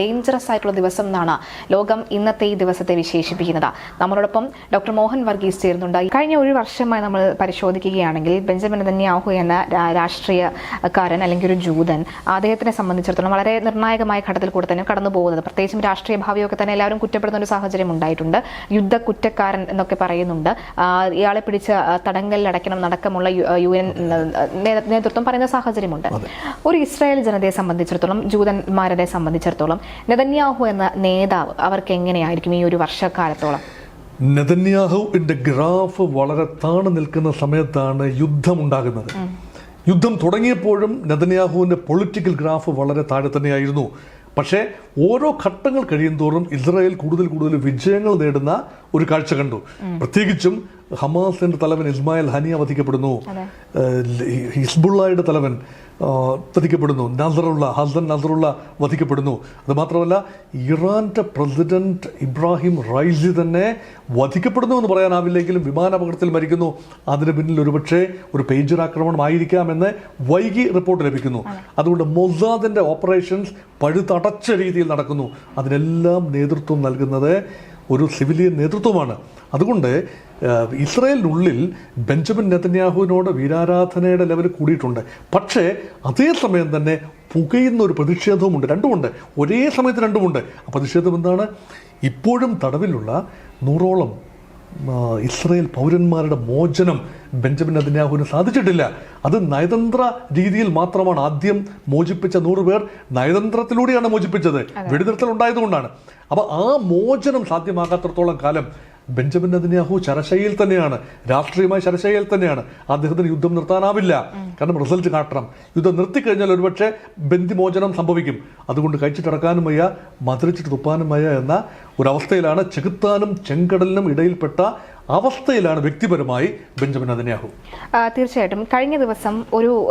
Dangerous ആയിട്ടുള്ള ദിവസം എന്നാണ് ലോകം ഇന്നത്തെ ഈ ദിവസത്തെ വിശേഷിപ്പിക്കുന്നത്. നമ്മളോടൊപ്പം ഡോക്ടർ മോഹൻ വർഗീസ് ചേരുന്നുണ്ട്. കഴിഞ്ഞ ഒരു വർഷമായി നമ്മൾ പരിശോധിക്കുകയാണെങ്കിൽ ബെഞ്ചമിൻ നെതന്യാഹു എന്ന രാഷ്ട്രീയക്കാരൻ അല്ലെങ്കിൽ ഒരു ജൂതൻ അദ്ദേഹത്തിനെ സംബന്ധിച്ചിടത്തോളം വളരെ നിർണായകമായ ഘട്ടത്തിൽ കൂടെ തന്നെ കടന്നു പോകുന്നത്. പ്രത്യേകിച്ചും രാഷ്ട്രീയ ഭാവിയൊക്കെ തന്നെ എല്ലാവരും കുറ്റപ്പെടുന്ന ഒരു സാഹചര്യം ഉണ്ടായിട്ടുണ്ട്. യുദ്ധ കുറ്റക്കാരൻ എന്നൊക്കെ പറയുന്നുണ്ട്. ഇയാളെ പിടിച്ച തടങ്കലിൽ തടങ്കലിലടയ്ക്കണം നടക്കമുള്ള യു എൻ നേതൃത്വം പറയുന്ന സാഹചര്യമുണ്ട്. ഒരു ഇസ്രായേൽ ജനതയെ സംബന്ധിച്ചിടത്തോളം ജൂതന്മാരെ സംബന്ധിച്ചിടത്തോളം നെതന്യാഹു എന്ന നേതാവ് അവർക്ക് എങ്ങനെയായിരിക്കും ഈ ഒരു വർഷക്കാലത്തോളം? നെതന്യാഹുവിന്റെ ഗ്രാഫ് വളരെ താണു നിൽക്കുന്ന സമയത്താണ് യുദ്ധം ഉണ്ടാകുന്നത്. യുദ്ധം തുടങ്ങിയപ്പോഴും നെതന്യാഹുവിന്റെ പൊളിറ്റിക്കൽ ഗ്രാഫ് വളരെ താഴെ തന്നെയായിരുന്നു. പക്ഷേ ഓരോ ഘട്ടങ്ങൾ കഴിയുന്തോറും ഇസ്രായേൽ കൂടുതൽ കൂടുതൽ വിജയങ്ങൾ നേടുന്ന ഒരു കാഴ്ച കണ്ടു. പ്രത്യേകിച്ചും ഹമാസിന്റെ തലവൻ ഇസ്മായിൽ ഹനിയ വധിക്കപ്പെടുന്നു ഹിസ്ബുള്ളയുടെ തലവൻ. വധിക്കപ്പെടുന്നു. നസറുള്ള ഹസൻ നസറുള്ള വധിക്കപ്പെടുന്നു. അതുമാത്രമല്ല ഇറാന്റെ പ്രസിഡന്റ് ഇബ്രാഹിം റൈസി തന്നെ വധിക്കപ്പെടുന്നു എന്ന് പറയാനാവില്ലെങ്കിലും വിമാനാപകടത്തിൽ മരിക്കുന്നു. അതിന് പിന്നിൽ ഒരുപക്ഷെ ഒരു പേജർ ആക്രമണം ആയിരിക്കാമെന്ന് വൈകി റിപ്പോർട്ട് ലഭിക്കുന്നു. അതുകൊണ്ട് മൊസാദിന്റെ ഓപ്പറേഷൻസ് പഴുതടച്ച രീതിയിൽ നടക്കുന്നു. അതിനെല്ലാം നേതൃത്വം നൽകുന്നത് ഒരു സിവിലിയൻ നേതൃത്വമാണ്. അതുകൊണ്ട് ഇസ്രയേലിനുള്ളിൽ ബെഞ്ചമിൻ നെതന്യാഹുവിനോട് വീരാരാധനയുടെ ലെവൽ കൂടിയിട്ടുണ്ട്. പക്ഷേ അതേസമയം തന്നെ പുകയുന്ന ഒരു പ്രതിഷേധവുമുണ്ട്. രണ്ടുമുണ്ട്. ഒരേ സമയത്ത് രണ്ടുമുണ്ട്. ആ പ്രതിഷേധം എന്താണ്? ഇപ്പോഴും തടവിലുള്ള നൂറോളം ഇസ്രയേൽ പൗരന്മാരുടെ മോചനം ബെഞ്ചമിൻ നെതന്യാഹുവിന് സാധിച്ചിട്ടില്ല. അത് നയതന്ത്ര രീതിയിൽ മാത്രമാണ് ആദ്യം മോചിപ്പിച്ച നൂറ് പേർ നയതന്ത്രത്തിലൂടെയാണ് മോചിപ്പിച്ചത്. വെടിനിർത്തൽ ഉണ്ടായതുകൊണ്ടാണ് അപ്പോൾ ആ മോചനം സാധ്യമാകാത്തടത്തോളം കാലം ബെഞ്ചമിൻ നദിനാഹു ചരശയിൽ തന്നെയാണ്. രാഷ്ട്രീയമായ ചരശയിൽ തന്നെയാണ്. അദ്ദേഹത്തിന് യുദ്ധം നിർത്താനാവില്ല. കാരണം റിസൾട്ട് കാട്ടണം. യുദ്ധം നിർത്തിക്കഴിഞ്ഞാൽ ഒരുപക്ഷെ ബന്ധിമോചനം സംഭവിക്കും. അതുകൊണ്ട് കഴിച്ചിട്ടടക്കാനും വയ്യ മധുരിച്ചിട്ട് തുപ്പാനും വയ്യ എന്ന ഒരവസ്ഥയിലാണ് ചെകുത്താനും ചെങ്കടലിനും ഇടയിൽപ്പെട്ട അവസ്ഥയിലാണ് വ്യക്തിപരമായി ബെഞ്ചമിൻ നെതന്യാഹു തീർച്ചയായിട്ടും. കഴിഞ്ഞ ദിവസം ഒരു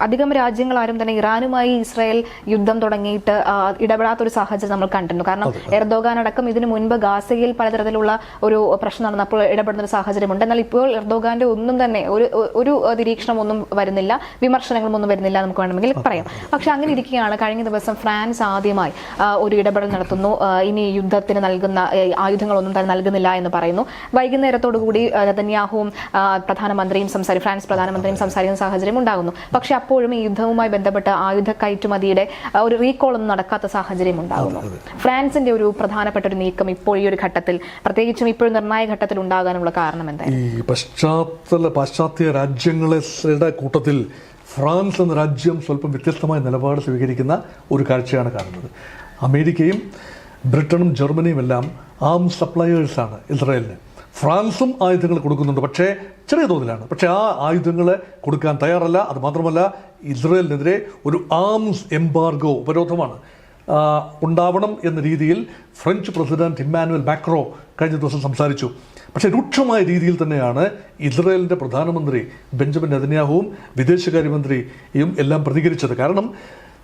അധികം രാജ്യങ്ങളാരും തന്നെ ഇറാനുമായി ഇസ്രായേൽ യുദ്ധം തുടങ്ങിയിട്ട് ആ, ഇടപെടാത്ത ഒരു സാഹചര്യം നമ്മൾ കണ്ടിരുന്നു. കാരണം എർദോഗാൻ അടക്കം ഇതിനു മുൻപ് ഗാസയിൽ പലതരത്തിലുള്ള ഒരു പ്രശ്നം നടന്നപ്പോൾ ഇടപെടുന്ന ഒരു സാഹചര്യമുണ്ട്. എന്നാൽ ഇപ്പോൾ എർദോഗാന്റെ ഒന്നും തന്നെ ഒരു ഒരു നിരീക്ഷണം ഒന്നും വരുന്നില്ല വിമർശനങ്ങളും ഒന്നും വരുന്നില്ല നമുക്ക് വേണമെങ്കിൽ പറയാം. പക്ഷെ അങ്ങനെ ഇരിക്കുകയാണ്. കഴിഞ്ഞ ദിവസം ഫ്രാൻസ് ആദ്യമായി ഒരു ഇടപെടൽ നടത്തുന്നു. ഇനി യുദ്ധത്തിന് നൽകുന്ന ആയുധങ്ങളൊന്നും തന്നെ നൽകുന്നില്ല എന്ന് പറയുന്നു. വൈകുന്നേരത്തോടു കൂടി നെതന്യാഹുവും പ്രധാനമന്ത്രിയും സംസാരി ഫ്രാൻസ് പ്രധാനമന്ത്രിയും സംസാരിക്കുന്ന സാഹചര്യം ഉണ്ടാകുന്നു. പക്ഷെ അപ്പോഴും ഈ യുദ്ധവുമായി ബന്ധപ്പെട്ട ആയുധ കയറ്റുമതിയുടെ ഒരു റീകോൾ ഒന്നും നടക്കാത്ത സാഹചര്യം ഉണ്ടാകുന്നു. ഫ്രാൻസിന്റെ ഒരു പ്രധാനപ്പെട്ട ഒരു നീക്കം ഇപ്പോൾ ഈ ഒരു ഘട്ടത്തിൽ പ്രത്യേകിച്ചും ഇപ്പോൾ നിർണായക ഘട്ടത്തിൽ ഉണ്ടാകാനുള്ള കാരണം എന്തായിരുന്നു ഈ പശ്ചാത്തല പാശ്ചാത്യ രാജ്യങ്ങളുടെ കൂട്ടത്തിൽ ഫ്രാൻസ് എന്ന രാജ്യം സ്വല്പം വ്യത്യസ്തമായ നിലപാട് സ്വീകരിക്കുന്ന ഒരു കാഴ്ചയാണ് കാണുന്നത്. അമേരിക്കയും ബ്രിട്ടനും ജർമ്മനിയും എല്ലാം ആം സപ്ലയേഴ്സാണ് ഇസ്രായേലിന്. ഫ്രാൻസും ആയുധങ്ങൾ കൊടുക്കുന്നുണ്ട്. പക്ഷേ ചെറിയ തോതിലാണ്. പക്ഷേ ആ ആയുധങ്ങൾ കൊടുക്കാൻ തയ്യാറല്ല. അതുമാത്രമല്ല ഇസ്രായേലിനെതിരെ ഒരു ആംസ് എംബാർഗോ ഉപരോധമാണ്. ഉണ്ടാവണം എന്ന രീതിയിൽ ഫ്രഞ്ച് പ്രസിഡന്റ് ഇമ്മാനുവൽ മാക്രോ കഴിഞ്ഞ ദിവസം സംസാരിച്ചു. പക്ഷേ രൂക്ഷമായ രീതിയിൽ തന്നെയാണ് ഇസ്രയേലിന്റെ പ്രധാനമന്ത്രി ബെഞ്ചമിൻ നെതന്യാഹുവും വിദേശകാര്യമന്ത്രിയും എല്ലാം പ്രതികരിച്ചത്. കാരണം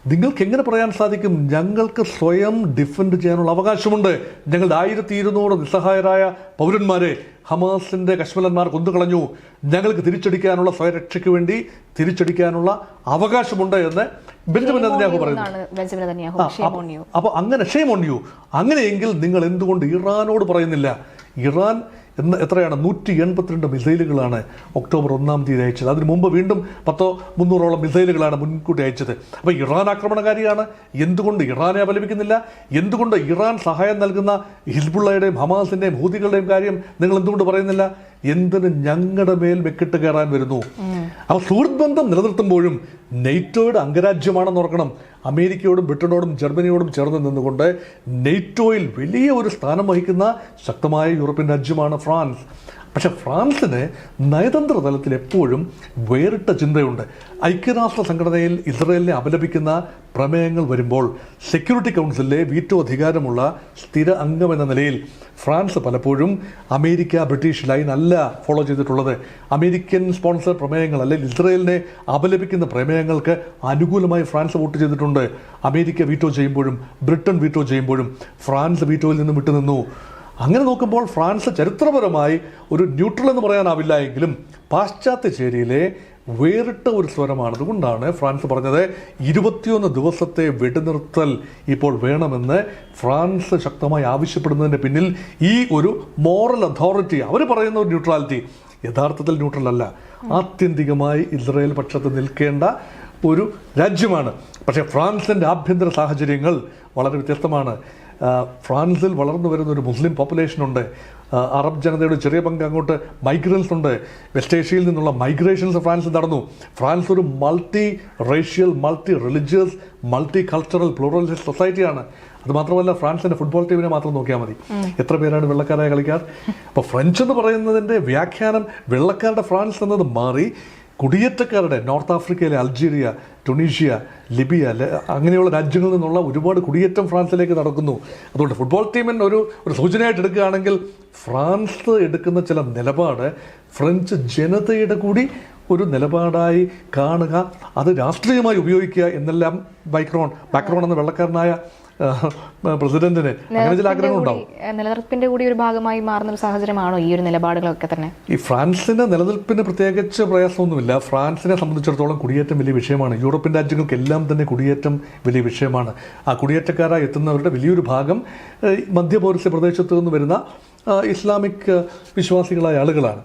നിങ്ങൾക്ക് എങ്ങനെ പറയാൻ സാധിക്കും? ഞങ്ങൾക്ക് സ്വയം ഡിഫെൻഡ് ചെയ്യാനുള്ള അവകാശമുണ്ട്. ഞങ്ങളുടെ ആയിരത്തി ഇരുന്നൂറ് നിസ്സഹായരായ പൗരന്മാരെ ഹമാസിന്റെ കശ്മലന്മാർ കൊന്നുകളഞ്ഞു. ഞങ്ങൾക്ക് തിരിച്ചടിക്കാനുള്ള സ്വയരക്ഷയ്ക്ക് വേണ്ടി തിരിച്ചടിക്കാനുള്ള അവകാശമുണ്ട് എന്ന് ബെഞ്ചമിൻ നെതന്യാഹു പറയുന്നു. അപ്പോൾ അങ്ങനെ ഷെയിം ഓൺ യു അങ്ങനെയെങ്കിൽ നിങ്ങൾ എന്തുകൊണ്ട് ഇറാനോട് പറയുന്നില്ല? ഇറാൻ എന്ന് എത്രയാണ്? നൂറ്റി എൺപത്തിരണ്ട് മിസൈലുകളാണ് ഒക്ടോബർ ഒന്നാം തീയതി അയച്ചത്. അതിന് മുമ്പ് വീണ്ടും പത്തോ മുന്നൂറോളം മിസൈലുകളാണ് മുൻകൂട്ടി അയച്ചത്. അപ്പോൾ ഇറാൻ ആക്രമണകാരിയാണ്. എന്തുകൊണ്ട് ഇറാനെ അപലപിക്കുന്നില്ല? എന്തുകൊണ്ട് ഇറാൻ സഹായം നൽകുന്ന ഹിസ്ബുള്ളയുടെയും ഹമാസിന്റെയും ഹൂതികളുടെയും കാര്യം നിങ്ങൾ എന്തുകൊണ്ട് പറയുന്നില്ല? എന്തിന് ഞങ്ങളുടെ മേൽ വെക്കിട്ട് കയറാൻ വരുന്നു? അപ്പോൾ സുഹൃത്ത് ബന്ധം നിലനിർത്തുമ്പോഴും നെയ്റ്റോയുടെ അംഗരാജ്യമാണെന്ന് ഓർക്കണം. അമേരിക്കയോടും ബ്രിട്ടനോടും ജർമ്മനിയോടും ചേർന്ന് നിന്നുകൊണ്ട് നെയ്റ്റോയിൽ വലിയ ഒരു സ്ഥാനം വഹിക്കുന്ന ശക്തമായ യൂറോപ്യൻ രാജ്യമാണ് ഫ്രാൻസ്. പക്ഷെ ഫ്രാൻസിന് നയതന്ത്ര തലത്തിൽ എപ്പോഴും വേറിട്ട ചിന്തയുണ്ട്. ഐക്യരാഷ്ട്ര സംഘടനയിൽ ഇസ്രയേലിനെ അപലപിക്കുന്ന പ്രമേയങ്ങൾ വരുമ്പോൾ സെക്യൂരിറ്റി കൗൺസിലിലെ വീറ്റോ അധികാരമുള്ള സ്ഥിര അംഗമെന്ന നിലയിൽ ഫ്രാൻസ് പലപ്പോഴും അമേരിക്ക ബ്രിട്ടീഷ് ലൈൻ അല്ല ഫോളോ ചെയ്തിട്ടുള്ളത്. അമേരിക്കൻ സ്പോൺസർ പ്രമേയങ്ങൾ അല്ലെങ്കിൽ ഇസ്രയേലിനെ അപലപിക്കുന്ന പ്രമേയങ്ങൾക്ക് അനുകൂലമായി ഫ്രാൻസ് വോട്ട് ചെയ്തിട്ടുണ്ട്. അമേരിക്ക വീറ്റോ ചെയ്യുമ്പോഴും ബ്രിട്ടൻ വീറ്റോ ചെയ്യുമ്പോഴും ഫ്രാൻസ് വീറ്റോയിൽ നിന്നും വിട്ടുനിന്നു. അങ്ങനെ നോക്കുമ്പോൾ ഫ്രാൻസ് ചരിത്രപരമായി ഒരു ന്യൂട്രൽ എന്ന് പറയാനാവില്ല എങ്കിലും പാശ്ചാത്യ ചേരിയിലെ വേറിട്ട ഒരു സ്വരമാണ്. അതുകൊണ്ടാണ് ഫ്രാൻസ് പറഞ്ഞത് ഇരുപത്തിയൊന്ന് ദിവസത്തെ വെടിനിർത്തൽ ഇപ്പോൾ വേണമെന്ന് ഫ്രാൻസ് ശക്തമായി ആവശ്യപ്പെടുന്നതിന്റെ പിന്നിൽ ഈ ഒരു മോറൽ അതോറിറ്റി അവർ പറയുന്ന ഒരു ന്യൂട്രാലിറ്റി യഥാർത്ഥത്തിൽ ന്യൂട്രൽ അല്ല. ആത്യന്തികമായി ഇസ്രയേൽ പക്ഷത്ത് നിൽക്കേണ്ട ഒരു രാജ്യമാണ്. പക്ഷേ ഫ്രാൻസിന്റെ ആഭ്യന്തര സാഹചര്യങ്ങൾ വളരെ വ്യത്യസ്തമാണ്. ഫ്രാൻസിൽ വളർന്നു വരുന്ന ഒരു മുസ്ലിം പോപ്പുലേഷൻ ഉണ്ട്. അറബ് ജനതയുടെ ചെറിയ പങ്ക് അങ്ങോട്ട് മൈഗ്രൻസ് ഉണ്ട്. വെസ്റ്റ് ഏഷ്യയിൽ നിന്നുള്ള മൈഗ്രേഷൻസ് ഫ്രാൻസിൽ നടന്നു. ഫ്രാൻസ് ഒരു multi racial multi religious multi cultural pluralist സൊസൈറ്റിയാണ് അത് മാത്രമല്ല ഫ്രാൻസിന്റെ ഫുട്ബോൾ ടീമിനെ മാത്രം നോക്കിയാൽ മതി. എത്ര പേരാണ് വെള്ളക്കാരായ കളിക്കാർ? അപ്പോൾ ഫ്രഞ്ച് എന്ന് പറയുന്നതിന്റെ വ്യാഖ്യാനം വെള്ളക്കാരുടെ ഫ്രാൻസ് എന്നത് മാറി. കുടിയേറ്റക്കാരുടെ നോർത്ത് ആഫ്രിക്കയിലെ അൾജീരിയ ടുണീഷ്യ ലിബിയ അങ്ങനെയുള്ള രാജ്യങ്ങളിൽ നിന്നുള്ള ഒരുപാട് കുടിയേറ്റം ഫ്രാൻസിലേക്ക് നടക്കുന്നു. അതുകൊണ്ട് ഫുട്ബോൾ ടീമിന് ഒരു ഒരു സൂചനയായിട്ട് എടുക്കുകയാണെങ്കിൽ ഫ്രാൻസ് എടുക്കുന്ന ചില നിലപാട് ഫ്രഞ്ച് ജനതയുടെ കൂടി ഒരു നിലപാടായി കാണുക അത് രാഷ്ട്രീയമായി ഉപയോഗിക്കുക എന്നെല്ലാം ബൈക്രോൺ ബാക്രോൺ എന്ന വെള്ളക്കാരനായ പ്രസിഡന്റിന് അങ്ങനെ ചില ആഗ്രഹങ്ങളുണ്ടാവും കൂടി, ഏഹ്, നിലനിർപ്പിന്റെ കൂടി ഒരു ഭാഗമായി മാറുന്ന ഒരു സാഹചര്യമാണോ ഈ ഒരു നിലപാടുകളൊക്കെ തന്നെ? ഈ ഫ്രാൻസിന്റെ നിലനിൽപ്പിന് പ്രത്യേകിച്ച് പ്രയാസമൊന്നുമില്ല. ഫ്രാൻസിനെ സംബന്ധിച്ചിടത്തോളം കുടിയേറ്റം വലിയ വിഷയമാണ്. യൂറോപ്യൻ രാജ്യങ്ങൾക്കെല്ലാം തന്നെ കുടിയേറ്റം വലിയ വിഷയമാണ്. ആ കുടിയേറ്റക്കാരായി എത്തുന്നവരുടെ വലിയൊരു ഭാഗം ഏഹ്, മധ്യപൗരസ്യ പ്രദേശത്ത് നിന്ന് വരുന്ന ഇസ്ലാമിക് വിശ്വാസികളായ ആളുകളാണ്.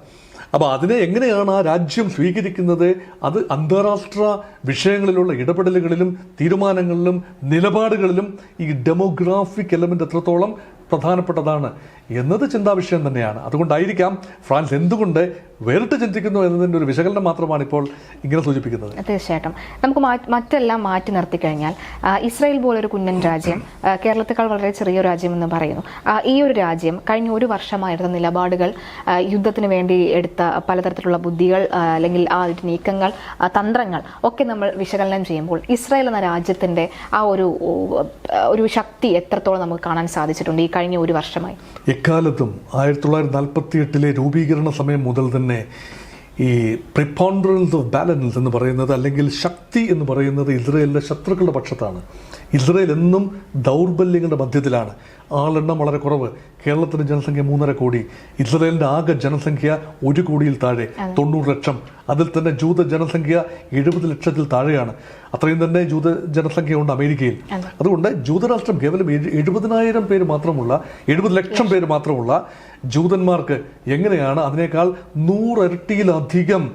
അപ്പോൾ അതിനെ എങ്ങനെയാണ് ആ രാജ്യം സ്വീകരിക്കുന്നത്? അത് അന്താരാഷ്ട്ര വിഷയങ്ങളിലുള്ള ഇടപെടലുകളിലും തീരുമാനങ്ങളിലും നിലപാടുകളിലും ഈ ഡെമോഗ്രാഫിക് എലമെന്റ് എത്രത്തോളം പ്രധാനപ്പെട്ടതാണ് എന്നത് ചിന്താവിഷയം തന്നെയാണ്. അതുകൊണ്ടായിരിക്കാം ഫ്രാൻസ് എന്തുകൊണ്ട് വേറിട്ട് ചിന്തിക്കുന്നു എന്നതിന്റെ ഒരു വിശകലനം മാത്രമാണ് ഇപ്പോൾ ഇങ്ങനെ സൂചിപ്പിക്കുന്നത്. തീർച്ചയായിട്ടും. നമുക്ക് മാറ്റ് മറ്റെല്ലാം മാറ്റി നിർത്തി കഴിഞ്ഞാൽ ഇസ്രായേൽ പോലൊരു കുഞ്ഞൻ രാജ്യം കേരളത്തെക്കാൾ വളരെ ചെറിയ രാജ്യം എന്ന് പറയുന്നു. ഈ ഒരു രാജ്യം കഴിഞ്ഞ ഒരു വർഷമായിരുന്ന നിലപാടുകൾ യുദ്ധത്തിന് വേണ്ടി എടുത്ത പലതരത്തിലുള്ള ബുദ്ധികൾ അല്ലെങ്കിൽ ആ നീക്കങ്ങൾ തന്ത്രങ്ങൾ ഒക്കെ നമ്മൾ വിശകലനം ചെയ്യുമ്പോൾ ഇസ്രായേൽ എന്ന രാജ്യത്തിന്റെ ആ ഒരു ഒരു ശക്തി എത്രത്തോളം നമുക്ക് കാണാൻ സാധിച്ചിട്ടുണ്ട് ഈ കഴിഞ്ഞ ഒരു വർഷമായി. എക്കാലത്തും ആയിരത്തി തൊള്ളായിരത്തി നാൽപ്പത്തി എട്ടിലെ രൂപീകരണ സമയം മുതൽ തന്നെ ഈ പ്രിപ്പോണ്ടറൻസ് ഓഫ് ബാലൻസ് എന്ന് പറയുന്നത് അല്ലെങ്കിൽ ശക്തി എന്ന് പറയുന്നത് ഇസ്രയേലിന്റെ ശത്രുക്കളുടെ പക്ഷത്താണ്. ഇസ്രയേൽ എന്നും ദൗർബല്യങ്ങളുടെ മധ്യത്തിലാണ്. ആളെണ്ണം വളരെ കുറവ്. കേരളത്തിന്റെ ജനസംഖ്യ മൂന്നര കോടി. ഇസ്രയേലിന്റെ ആകെ ജനസംഖ്യ ഒരു കോടിയിൽ താഴെ തൊണ്ണൂറ് ലക്ഷം. അതിൽ തന്നെ ജൂത ജനസംഖ്യ എഴുപത് ലക്ഷത്തിൽ താഴെയാണ്. അത്രയും തന്നെ ജൂത ജനസംഖ്യ ഉണ്ട് അമേരിക്കയിൽ. അതുകൊണ്ട് ജൂതരാഷ്ട്രം കേവലം എഴു- എഴുപതിനായിരം പേര് മാത്രമുള്ള എഴുപത് ലക്ഷം പേര് മാത്രമുള്ള ജൂതന്മാർക്ക് എങ്ങനെയാണ് അതിനേക്കാൾ നൂറരട്ടിയിലധികം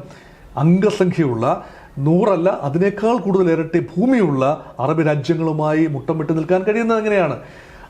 അംഗസംഖ്യയുള്ള നൂറല്ല അതിനേക്കാൾ കൂടുതൽ ഇരട്ടി ഭൂമിയുള്ള അറബ് രാജ്യങ്ങളുമായി മുട്ടം വിട്ട് നിൽക്കാൻ കഴിയുന്നത് എങ്ങനെയാണ്?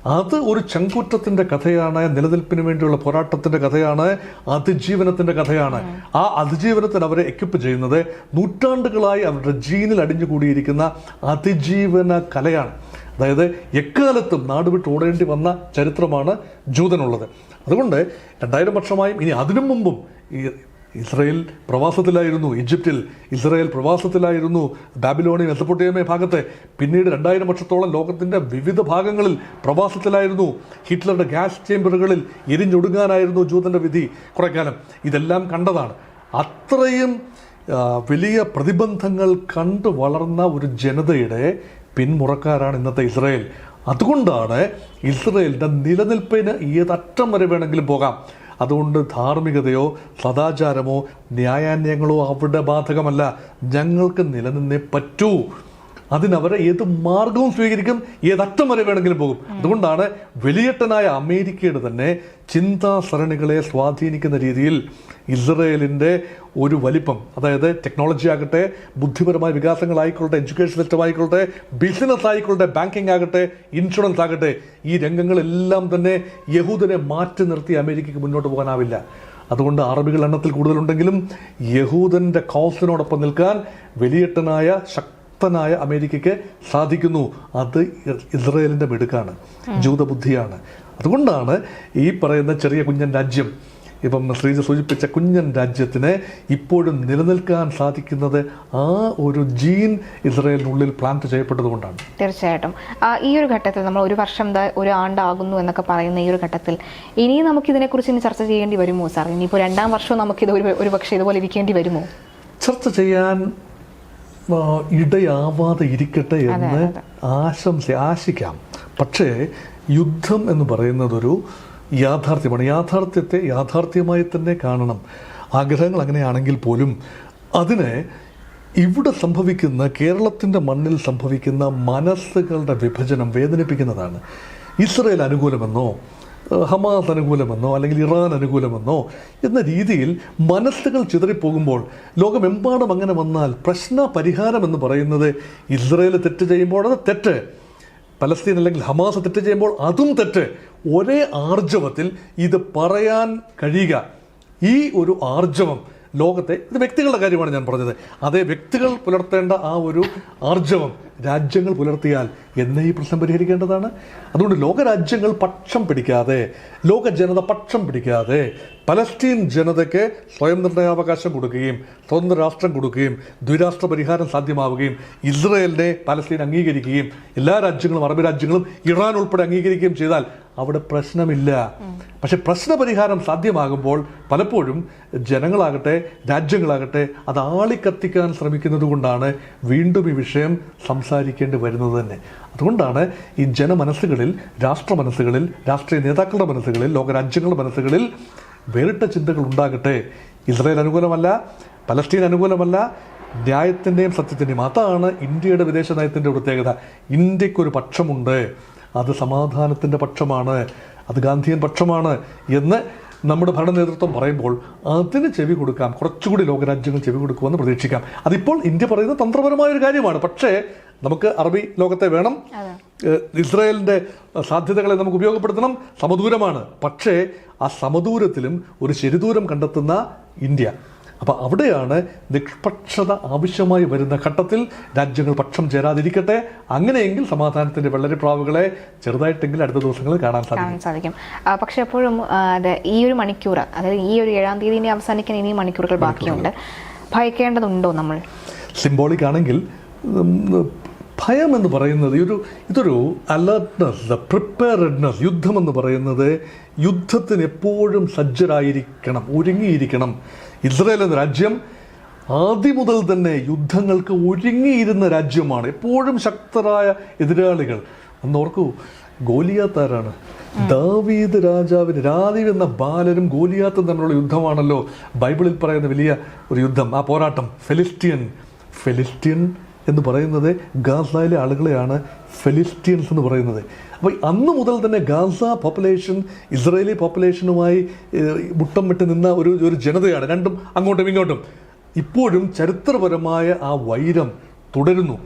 അത് ഒരു ചങ്കൂറ്റത്തിന്റെ കഥയാണ് നിലനിൽപ്പിന് വേണ്ടിയുള്ള പോരാട്ടത്തിന്റെ കഥയാണ് അതിജീവനത്തിന്റെ കഥയാണ്. ആ. അതിജീവനത്തിന് അവരെ എക്യുപ്പ് ചെയ്യുന്നത് നൂറ്റാണ്ടുകളായി അവരുടെ ജീനിൽ അടിഞ്ഞുകൂടിയിരിക്കുന്ന അതിജീവന കലയാണ്. അതായത് എക്കാലത്തും നാട് വിട്ട് ഓടേണ്ടി വന്ന ചരിത്രമാണ് ജൂതനുള്ളത്. അതുകൊണ്ട് രണ്ടായിരം വർഷമായും ഇനി അതിനു മുമ്പും ഈ ഇസ്രയേൽ പ്രവാസത്തിലായിരുന്നു ഈജിപ്തിൽ ഇസ്രയേൽ പ്രവാസത്തിലായിരുന്നു ബാബിലോണി മെസപ്പൊട്ടേമിയ ഭാഗത്തെ. പിന്നീട് രണ്ടായിരം വർഷത്തോളം ലോകത്തിന്റെ വിവിധ ഭാഗങ്ങളിൽ പ്രവാസത്തിലായിരുന്നു. ഹിറ്റ്ലറുടെ ഗ്യാസ് ചേംബറുകളിൽ എരിഞ്ഞൊടുങ്ങാനായിരുന്നു ജൂതന്റെ വിധി. കുറേ കാലം ഇതെല്ലാം കണ്ടതാണ്. അത്രയും വലിയ പ്രതിബന്ധങ്ങൾ കണ്ടു വളർന്ന ഒരു ജനതയുടെ പിന്മുറക്കാരാണ് ഇന്നത്തെ ഇസ്രയേൽ. അതുകൊണ്ടാണ് ഇസ്രയേലിന്റെ നിലനിൽപ്പിന് ഏതറ്റം വരെ വേണമെങ്കിലും പോകാം. അതുകൊണ്ട് ധാർമ്മികതയോ സദാചാരമോ ന്യായാന്യങ്ങളോ അവിടെ ബാധകമല്ല. ഞങ്ങൾക്ക് നിലനിന്നേ പറ്റൂ. അതിനവരെ ഏത് മാർഗവും സ്വീകരിക്കും ഏതറ്റം വരെ വേണമെങ്കിലും പോകും. അതുകൊണ്ടാണ് വലിയട്ടനായ അമേരിക്കയുടെ തന്നെ ചിന്താ ചിന്താസരണികളെ സ്വാധീനിക്കുന്ന രീതിയിൽ ഇസ്രയേലിന്റെ ഒരു വലിപ്പം അതായത് ടെക്നോളജി ആകട്ടെ ബുദ്ധിപരമായ വികാസങ്ങളായിക്കൊള്ളട്ടെ എഡ്യൂക്കേഷൻ സിസ്റ്റം ആയിക്കൊള്ളട്ടെ ബിസിനസ് ആയിക്കൊള്ളട്ടെ ബാങ്കിങ് ആകട്ടെ ഇൻഷുറൻസ് ആകട്ടെ ഈ രംഗങ്ങളെല്ലാം തന്നെ യഹൂദനെ മാറ്റി നിർത്തി അമേരിക്കയ്ക്ക് മുന്നോട്ട് പോകാനാവില്ല. അതുകൊണ്ട് അറബികൾ എണ്ണത്തിൽ കൂടുതലുണ്ടെങ്കിലും യഹൂദന്റെ കോസിനോടൊപ്പം നിൽക്കാൻ വലിയട്ടനായ ശക്തനായ അമേരിക്കയ്ക്ക് സാധിക്കുന്നു. അത് ഇസ്രയേലിന്റെ മിടുക്കാണ്. ജൂതബുദ്ധിയാണ്. അതുകൊണ്ടാണ് ഈ പറയുന്ന ചെറിയ കുഞ്ഞൻ രാജ്യം ഇപ്പം ശ്രീജ സൂചിപ്പിച്ച കുഞ്ഞൻ രാജ്യത്തിന് ഇപ്പോഴും നിലനിൽക്കാൻ സാധിക്കുന്നത് ആ ഒരു ജീൻ ഇസ്രയേലിനുള്ളിൽ പ്ലാന്റ് ചെയ്യപ്പെട്ടതുകൊണ്ടാണ്. തീർച്ചയായിട്ടും. ഈ ഒരു ഘട്ടത്തിൽ നമ്മൾ ഒരു വർഷം ഒരു ആണ്ടാകുന്നു എന്നൊക്കെ പറയുന്ന ഈ ഒരു ഘട്ടത്തിൽ ഇനി നമുക്ക് ഇതിനെക്കുറിച്ച് ഇനി ചർച്ച ചെയ്യേണ്ടി വരുമോ സാർ? ഇനിയിപ്പോൾ രണ്ടാം വർഷവും നമുക്കിത് ഒരു ഒരു പക്ഷേ ഇതുപോലെ ഇരിക്കേണ്ടി വരുമോ? ചർച്ച ചെയ്യാൻ ഇടയാവാതെ ഇരിക്കട്ടെ എന്ന് ആശംസ ആശിക്കാം. പക്ഷേ യുദ്ധം എന്ന് പറയുന്നതൊരു യാഥാർത്ഥ്യമാണ്. യാഥാർത്ഥ്യത്തെ യാഥാർത്ഥ്യമായി തന്നെ കാണണം. ആഗ്രഹങ്ങൾ അങ്ങനെയാണെങ്കിൽ പോലും അതിനെ ഇവിടെ സംഭവിക്കുന്ന കേരളത്തിന്റെ മണ്ണിൽ സംഭവിക്കുന്ന മനസ്സുകളുടെ വിഭജനം വേദനിപ്പിക്കുന്നതാണ്. ഇസ്രയേൽ അനുകൂലമെന്നോ ഹമാസ് അനുകൂലമെന്നോ അല്ലെങ്കിൽ ഇറാൻ അനുകൂലമെന്നോ എന്ന രീതിയിൽ മനസ്സുകൾ ചിതറിപ്പോകുമ്പോൾ ലോകമെമ്പാടും അങ്ങനെ വന്നാൽ പ്രശ്ന പരിഹാരം എന്ന് പറയുന്നത് ഇസ്രയേൽ തെറ്റ് ചെയ്യുമ്പോൾ അത് തെറ്റ്. പലസ്തീൻ അല്ലെങ്കിൽ ഹമാസ് തെറ്റ് ചെയ്യുമ്പോൾ അതും തെറ്റ്. ഒരേ ആർജവത്തിൽ ഇത് പറയാൻ കഴിയുക. ഈ ഒരു ആർജവം ലോകത്തെ ഇത് വ്യക്തികളുടെ കാര്യമാണ് ഞാൻ പറഞ്ഞത്. അതേ വ്യക്തികൾ പുലർത്തേണ്ട ആ ഒരു ആർജവം രാജ്യങ്ങൾ പുലർത്തിയാൽ എന്നേ ഈ പ്രശ്നം പരിഹരിക്കേണ്ടതാണ്. അതുകൊണ്ട് ലോകരാജ്യങ്ങൾ പക്ഷം പിടിക്കാതെ ലോക ജനത പക്ഷം പിടിക്കാതെ പലസ്തീൻ ജനതയ്ക്ക് സ്വയം നിർണയാവകാശം കൊടുക്കുകയും സ്വതന്ത്ര രാഷ്ട്രം കൊടുക്കുകയും ദ്വിരാഷ്ട്ര പരിഹാരം സാധ്യമാവുകയും ഇസ്രയേലിനെ പലസ്തീൻ അംഗീകരിക്കുകയും എല്ലാ രാജ്യങ്ങളും അറബ് രാജ്യങ്ങളും ഇറാൻ ഉൾപ്പെടെ അംഗീകരിക്കുകയും ചെയ്താൽ അവിടെ പ്രശ്നമില്ല. പക്ഷെ പ്രശ്നപരിഹാരം സാധ്യമാകുമ്പോൾ പലപ്പോഴും ജനങ്ങളാകട്ടെ രാജ്യങ്ങളാകട്ടെ അത് ആളിക്കത്തിക്കാൻ ശ്രമിക്കുന്നത് കൊണ്ടാണ് വീണ്ടും ഈ വിഷയം സംസാരിക്കേണ്ടി വരുന്നത് തന്നെ. അതുകൊണ്ടാണ് ഈ ജനമനസ്സുകളിൽ രാഷ്ട്ര മനസ്സുകളിൽ രാഷ്ട്രീയ നേതാക്കളുടെ മനസ്സുകളിൽ ലോകരാജ്യങ്ങളുടെ മനസ്സുകളിൽ വേറിട്ട ചിന്തകൾ ഉണ്ടാകട്ടെ. ഇസ്രായേൽ അനുകൂലമല്ല പലസ്തീൻ അനുകൂലമല്ല ന്യായത്തിന്റെയും സത്യത്തിന്റെയും അതാണ് ഇന്ത്യയുടെ വിദേശ നയത്തിന്റെ പ്രത്യേകത. ഇന്ത്യക്കൊരു പക്ഷമുണ്ട്. അത് സമാധാനത്തിന്റെ പക്ഷമാണ് അത് ഗാന്ധിയൻ പക്ഷമാണ് എന്ന് നമ്മുടെ ഭരണ നേതൃത്വം പറയുമ്പോൾ അതിന് ചെവി കൊടുക്കാം. കുറച്ചുകൂടി ലോകരാജ്യങ്ങൾ ചെവി കൊടുക്കുമെന്ന് പ്രതീക്ഷിക്കാം. അതിപ്പോൾ ഇന്ത്യ പറയുന്ന തന്ത്രപരമായ ഒരു കാര്യമാണ്. പക്ഷേ നമുക്ക് അറബി ലോകത്തെ വേണം. ഇസ്രായേലിന്റെ സാധ്യതകളെ നമുക്ക് ഉപയോഗപ്പെടുത്തണം. സമദൂരമാണ്. പക്ഷേ ആ സമദൂരത്തിലും ഒരു ശരിദൂരം കണ്ടെത്തുന്ന ഇന്ത്യ. അപ്പോൾ അവിടെയാണ് നിഷ്പക്ഷത ആവശ്യമായി വരുന്ന ഘട്ടത്തിൽ രാജ്യങ്ങൾ പക്ഷം ചേരാതിരിക്കട്ടെ. അങ്ങനെയെങ്കിൽ സമാധാനത്തിന്റെ വെള്ളരിപ്രാവുകളെ ചെറുതായിട്ടെങ്കിലും അടുത്ത ദിവസങ്ങളിൽ കാണാൻ സാധിക്കും. പക്ഷേ എപ്പോഴും ഈ ഒരു മണിക്കൂർ അതായത് ഈ ഒരു ഏഴാം തീയതി അവസാനിക്കാൻ ഇനി മണിക്കൂറുകൾ ബാക്കിയുണ്ട്. ഭയക്കേണ്ടതുണ്ടോ നമ്മൾ? സിംബോളിക് ആണെങ്കിൽ ഭയം എന്ന് പറയുന്നത് ഒരു ഇതൊരു അലർട്ട്നെസ് പ്രിപ്പയർഡ്നെസ് യുദ്ധം എന്ന് പറയുന്നത് യുദ്ധത്തിന് എപ്പോഴും സജ്ജരായിരിക്കണം ഒരുങ്ങിയിരിക്കണം. ഇസ്രായേൽ എന്ന രാജ്യം ആദ്യം മുതൽ തന്നെ യുദ്ധങ്ങൾക്ക് ഒരുങ്ങിയിരുന്ന രാജ്യമാണ്. എപ്പോഴും ശക്തരായ എതിരാളികൾ. അന്ന് ഓർക്കൂ ഗോലിയാത്താരാണ്. ദാവീദ് രാജാവിന് രാജീവ് എന്ന ബാലനും ഗോലിയാത്തും തമ്മിലുള്ള യുദ്ധമാണല്ലോ ബൈബിളിൽ പറയുന്ന വലിയ ഒരു യുദ്ധം. ആ പോരാട്ടം ഫെലിസ്റ്റിയൻ ഫെലിസ്ത്യൻ എന്ന് പറയുന്നത് ഗാസയിലെ ആളുകളെയാണ് ഫെലിസ്റ്റീൻസ് എന്ന് പറയുന്നത്. അപ്പോൾ അന്ന് മുതൽ തന്നെ ഗാസ പോപ്പുലേഷൻ ഇസ്രയേലി പോപ്പുലേഷനുമായി മുട്ടം വിട്ട് നിന്ന ഒരു ഒരു ജനതയാണ്. രണ്ടും അങ്ങോട്ടും ഇങ്ങോട്ടും. ഇപ്പോഴും ചരിത്രപരമായ ആ വൈരം തുടരുന്നു.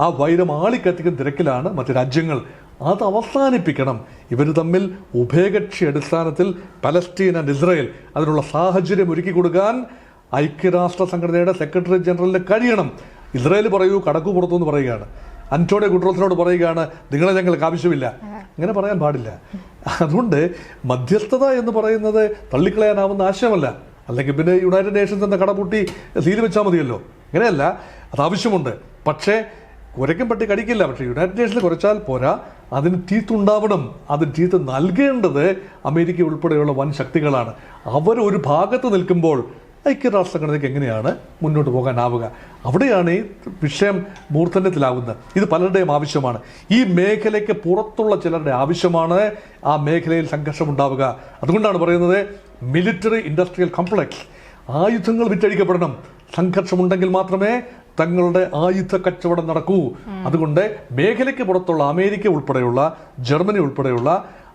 ആ വൈരം ആളിക്കത്തിക്കുന്ന തിരക്കിലാണ് മറ്റ് രാജ്യങ്ങൾ. അത് അവസാനിപ്പിക്കണം. ഇവർ തമ്മിൽ ഉഭയകക്ഷി അടിസ്ഥാനത്തിൽ പലസ്തീൻ ആൻഡ് ഇസ്രയേൽ അതിനുള്ള സാഹചര്യം ഒരുക്കി കൊടുക്കാൻ ഐക്യരാഷ്ട്ര സംഘടനയുടെ സെക്രട്ടറി ജനറലിന് കഴിയണം. ഇസ്രായേൽ പറയൂ കടക്കു പുറത്തു എന്ന് പറയുകയാണ്. അന്റോണിയോ ഗുട്രോസിനോട് പറയുകയാണ് നിങ്ങളെ ഞങ്ങൾക്ക് ആവശ്യമില്ല. അങ്ങനെ പറയാൻ പാടില്ല. അതുകൊണ്ട് മധ്യസ്ഥത എന്ന് പറയുന്നത് തള്ളിക്കളയാനാവുന്ന ആശയമല്ല. അല്ലെങ്കിൽ പിന്നെ യുണൈറ്റഡ് നേഷൻസ് എന്ന കടപൂട്ടി സീൽ വെച്ചാൽ മതിയല്ലോ. അങ്ങനെയല്ല അത് ആവശ്യമുണ്ട്. പക്ഷേ കുരയ്ക്കും പട്ടി കടിക്കില്ല. പക്ഷേ യുണൈറ്റഡ് നേഷൻസ് കുറച്ചാൽ പോരാ. അതിന് ടീത്ത് ഉണ്ടാവണം. അതിന് തീത്ത് നൽകേണ്ടത് അമേരിക്ക ഉൾപ്പെടെയുള്ള വൻ ശക്തികളാണ്. അവർ ഒരു ഭാഗത്ത് നിൽക്കുമ്പോൾ ഐക്യരാഷ്ട്ര സംഘടനയ്ക്ക് എങ്ങനെയാണ് മുന്നോട്ട് പോകാനാവുക? അവിടെയാണ് ഈ വിഷയം മൂർധന്യത്തിലാവുന്നത്. ഇത് പലരുടെയും ആവശ്യമാണ്. ഈ മേഖലയ്ക്ക് പുറത്തുള്ള ചിലരുടെ ആവശ്യമാണ് ആ മേഖലയിൽ സംഘർഷം ഉണ്ടാവുക അതുകൊണ്ടാണ് പറയുന്നത് മിലിറ്ററി ഇൻഡസ്ട്രിയൽ കോംപ്ലക്സ് ആയുധങ്ങൾ വിറ്റഴിക്കപ്പെടണം. സംഘർഷമുണ്ടെങ്കിൽ മാത്രമേ തങ്ങളുടെ ആയുധ കച്ചവടം നടക്കൂ. അതുകൊണ്ട് മേഖലയ്ക്ക് പുറത്തുള്ള അമേരിക്ക ഉൾപ്പെടെയുള്ള ജർമ്മനി ഉൾപ്പെടെയുള്ള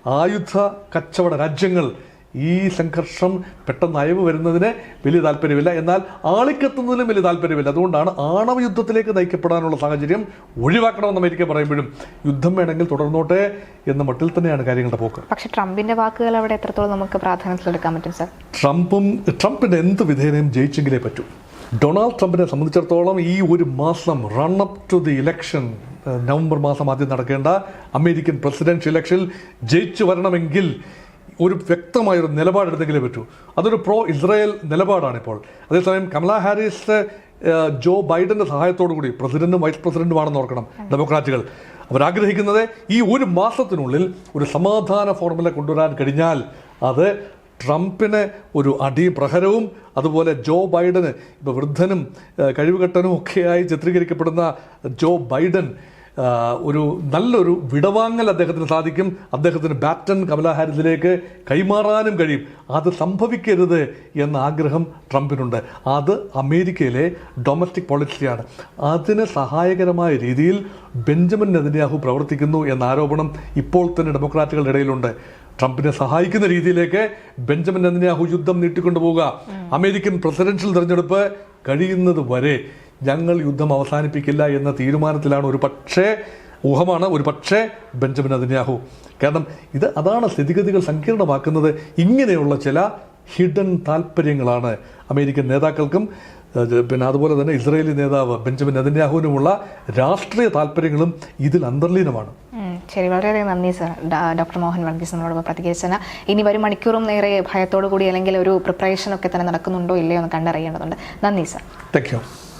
ആയുധ കച്ചവട രാജ്യങ്ങൾ ഈ സംഘർഷം പെട്ടെന്ന് അയവ് വരുന്നതിന് വലിയ താല്പര്യമില്ല. എന്നാൽ ആളിക്കത്തുന്നതിലും വലിയ താല്പര്യമില്ല. അതുകൊണ്ടാണ് ആണവ യുദ്ധത്തിലേക്ക് നയിക്കപ്പെടാനുള്ള സാഹചര്യം ഒഴിവാക്കണമെന്ന് അമേരിക്ക പറയുമ്പോഴും യുദ്ധം വേണമെങ്കിൽ തുടർന്നോട്ടെ എന്ന മട്ടിൽ തന്നെയാണ് കാര്യങ്ങളുടെ പോക്ക്. പക്ഷെ ട്രംപിന്റെ വാക്കുകൾ അവിടെ എത്രത്തോളം നമുക്ക് പ്രാധാന്യത്തിലെടുക്കാൻ പറ്റും സാർ? ട്രംപും ട്രംപിന് എന്ത് വിധേനയും ജയിച്ചെങ്കിലേ പറ്റൂ. ഡൊണാൾഡ് ട്രംപിനെ സംബന്ധിച്ചിടത്തോളം ഈ ഒരു മാസം run up to the election November മാസം ആദ്യം നടക്കേണ്ട അമേരിക്കൻ പ്രസിഡൻഷ്യൽ ഇലക്ഷനിൽ ജയിച്ചു വരണമെങ്കിൽ ഒരു വ്യക്തമായൊരു നിലപാടെടുത്തെങ്കിലേ പറ്റൂ. അതൊരു പ്രോ ഇസ്രായേൽ നിലപാടാണ് ഇപ്പോൾ അതേസമയം കമല ഹാരിസ് ജോ ബൈഡന്റെ സഹായത്തോടു കൂടി പ്രസിഡന്റും വൈസ് പ്രസിഡന്റുമാണെന്ന് ഓർക്കണം ഡെമോക്രാറ്റുകൾ. അവരാഗ്രഹിക്കുന്നത് ഈ ഒരു മാസത്തിനുള്ളിൽ ഒരു സമാധാന ഫോർമുല കൊണ്ടുവരാൻ കഴിഞ്ഞാൽ അത് ട്രംപിന് ഒരു അടിപ്രഹരവും അതുപോലെ ജോ ബൈഡന് ഇപ്പോൾ വൃദ്ധനും കഴിവുകെട്ടനും ഒക്കെയായി ചിത്രീകരിക്കപ്പെടുന്ന ജോ ബൈഡൻ ഒരു നല്ലൊരു വിടവാങ്ങൽ അദ്ദേഹത്തിന് സാധിക്കും. അദ്ദേഹത്തിന് ബാറ്റൺ കമലാ ഹാരിസിലേക്ക് കൈമാറാനും കഴിയും. അത് സംഭവിക്കരുത് എന്ന ആഗ്രഹം ട്രംപിനുണ്ട്. അത് അമേരിക്കയിലെ ഡൊമസ്റ്റിക് പോളിസിയാണ്. അതിന് സഹായകരമായ രീതിയിൽ ബെഞ്ചമിൻ നെതന്യാഹു പ്രവർത്തിക്കുന്നു എന്ന ആരോപണം ഇപ്പോൾ തന്നെ ഡെമോക്രാറ്റുകളുടെ ഇടയിലുണ്ട്. ട്രംപിനെ സഹായിക്കുന്ന രീതിയിലേക്ക് ബെഞ്ചമിൻ നെതന്യാഹു യുദ്ധം നീട്ടിക്കൊണ്ടുപോവുക. അമേരിക്കൻ പ്രസിഡൻഷ്യൽ തെരഞ്ഞെടുപ്പ് കഴിയുന്നത് വരെ ഞങ്ങൾ യുദ്ധം അവസാനിപ്പിക്കില്ല എന്ന തീരുമാനത്തിലാണ് ഒരു പക്ഷേ ഊഹമാണ് ഒരു പക്ഷേ ബെഞ്ചമിൻ അതിന്യാഹു കാരണം ഇത് അതാണ് സ്ഥിതിഗതികൾ സങ്കീർണമാക്കുന്നത്. ഇങ്ങനെയുള്ള ചില ഹിഡൻ താല്പര്യങ്ങളാണ് അമേരിക്കൻ നേതാക്കൾക്കും പിന്നെ അതുപോലെ തന്നെ ഇസ്രയേലി നേതാവ് ബെഞ്ചമിൻ നെതന്യാഹുവിനുമുള്ള രാഷ്ട്രീയ താല്പര്യങ്ങളും ഇതിൽ അന്തർലീനമാണ്. ശരി. വളരെയധികം നന്ദി സർ. ഡോക്ടർ മോഹൻ വർഗീസ് നമ്മളോട് പ്രതികരിച്ചതിന്. ഇനി വരും മണിക്കൂറും നേരെ ഭയത്തോടു കൂടി അല്ലെങ്കിൽ ഒരു പ്രിപ്പറേഷൻ ഒക്കെ തന്നെ നടക്കുന്നുണ്ടോ ഇല്ലയോ എന്ന് കണ്ടറിയേണ്ടതുണ്ട്. നന്ദി സർ. Thank you.